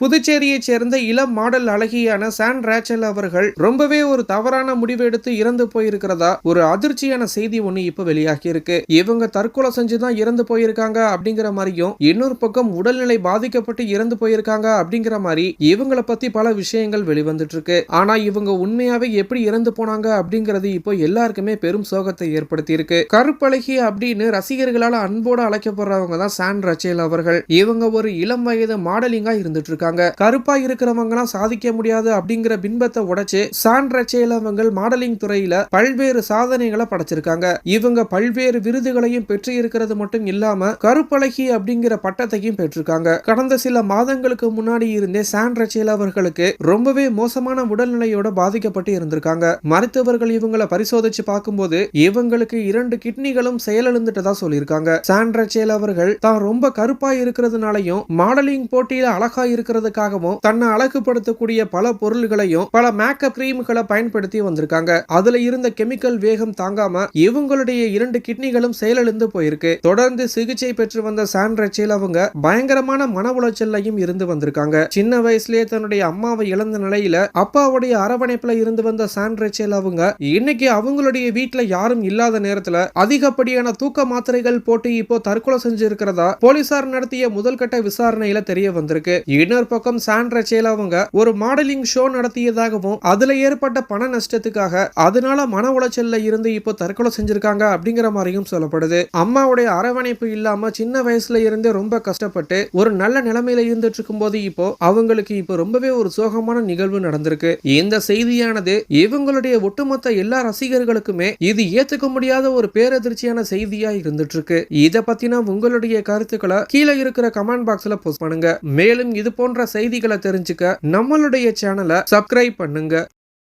புதுச்சேரியைச் சேர்ந்த இளம் model அழகியான San Rachel அவர்கள் ரொம்பவே ஒரு தவறான முடிவு எடுத்து இறந்து போயிருக்கிறதா ஒரு அதிர்ச்சியான செய்தி ஒண்ணு இப்ப வெளியாகி இருக்கு இவங்க தற்கொலை செஞ்சுதான் இறந்து போயிருக்காங்க அப்படிங்கிற மாதிரியும் இன்னொரு பக்கம் உடல்நிலை பாதிக்கப்பட்டு இறந்து போயிருக்காங்க அப்படிங்கிற மாதிரி இவங்கள பத்தி பல விஷயங்கள் வெளிவந்துட்டு இருக்கு ஆனா இவங்க உண்மையாவே எப்படி இறந்து போனாங்க அப்படிங்கிறது இப்போ எல்லாருக்குமே பெரும் சோகத்தை ஏற்படுத்தி இருக்கு கருப்பழகி அப்படின்னு ரசிகர்களால் அன்போடு அழைக்கப்படுறவங்க தான் சான் ரச்சேல் அவர்கள். இவங்க ஒரு இளம் வயது மாடலிங்கா இருந்துட்டு இருக்காங்க கருப்பா இருக்கிறவங்கலாம் சாதிக்க முடியாது அப்படிங்கிற பின்பத்தை உடைச்சு சான் ரச்சேல் அவங்க மாடலிங் துறையில பல்வேறு சாதனைகளை படைச்சிருக்காங்க. இவங்க பல்வேறு விருதுகளையும் பெற்று இருக்கிறது மட்டும் இல்லாம கருப்பழகி அப்படிங்கிற பட்டத்தையும் பெற்றிருக்காங்க. கடந்த சில மாதங்களுக்கு முன்னாடி இருந்தே சான் ரச்சேல் அவர்களுக்கு ரொம்பவே மோசமான உடல்நிலையோட பாதிக்கப்பட்டு இருந்திருக்காங்க. மருத்துவர்கள் இவங்களை பரிசோதிச்சு பார்க்கும்போது இவங்களுக்கு இரண்டு கிட்னிகளும் செயலிழந்துட்டதா சொல்லியிருக்காங்க. சான் ரச்சேல் அவர்கள் தான் ரொம்ப கருப்பா இருக்கிறதுனாலையும் மாடலிங் போட்டியில அழகா பண்றதுக்காகவும் தன்னை அழகுபடுத்தக்கூடிய பல பொருள்களையும் பல மேக்கப் கிரீம்களை பயன்படுத்தி வந்திருக்காங்க. அதுல இருந்த கெமிக்கல் வேகம் தாங்காம இவங்களுடைய இரண்டு கிட்னிகளும் செயலிழந்து போயிருக்கு. தொடர்ந்து சிகிச்சை பெற்று வந்த சான் அவங்க பயங்கரமான மன உளைச்சல்லையும் இருந்து வந்திருக்காங்க. சின்ன வயசுலயே தன்னுடைய அம்மாவை இழந்த நிலையில அப்பாவுடைய அரவணைப்புல இருந்து வந்த சான் அவங்க இன்னைக்கு அவங்களுடைய வீட்டுல யாரும் இல்லாத நேரத்துல அதிகப்படியான தூக்க மாத்திரைகள் போட்டு இப்போ தற்கொலை செஞ்சிருக்கிறதா போலீசார் நடத்திய முதல் கட்ட விசாரணையில தெரிய வந்திருக்கு. இன்னொரு பக்கம் சாண்ட்ரா ரச்சேல் அவங்க ஒரு மாடலிங் ஷோ நடத்தியதாகவும் அதுல ஏற்பட்ட பண நஷ்டத்துக்காக அதனால மன உளைச்சல்ல இருந்து இப்போ தற்கொலை செஞ்சிருக்காங்க அப்படிங்கிற மாதிரியும் சொல்லப்படுது. அம்மாவுடைய அரவணைப்பு இல்லாம சின்ன வயசுல இருந்தே ரொம்ப கஷ்டப்பட்டு ஒரு நல்ல நிலைமையில இருந்துட்டு இருக்கும்போது இப்போ அவங்களுக்கு இப்போ ரொம்பவே ஒரு சோகமான நிகழ்வு நடந்திருக்கு. இந்த செய்தியானது இவங்களுடைய ஒட்டுமொத்த எல்லா ரசிகர்களுக்குமே இது ஏத்துக்க முடியாத ஒரு பேரதிர்ச்சியான செய்தியா இருந்துட்டு இருக்கு இதை பத்தின உங்களுடைய கருத்துக்களை கீழே இருக்கிற கமெண்ட் பாக்ஸ்ல போஸ்ட் பண்ணுங்க. மேலும் இது போன்ற போன்ற செய்திகளை தெரிஞ்சுக்க நம்மளுடைய சேனலை சப்ஸ்கிரைப் பண்ணுங்க.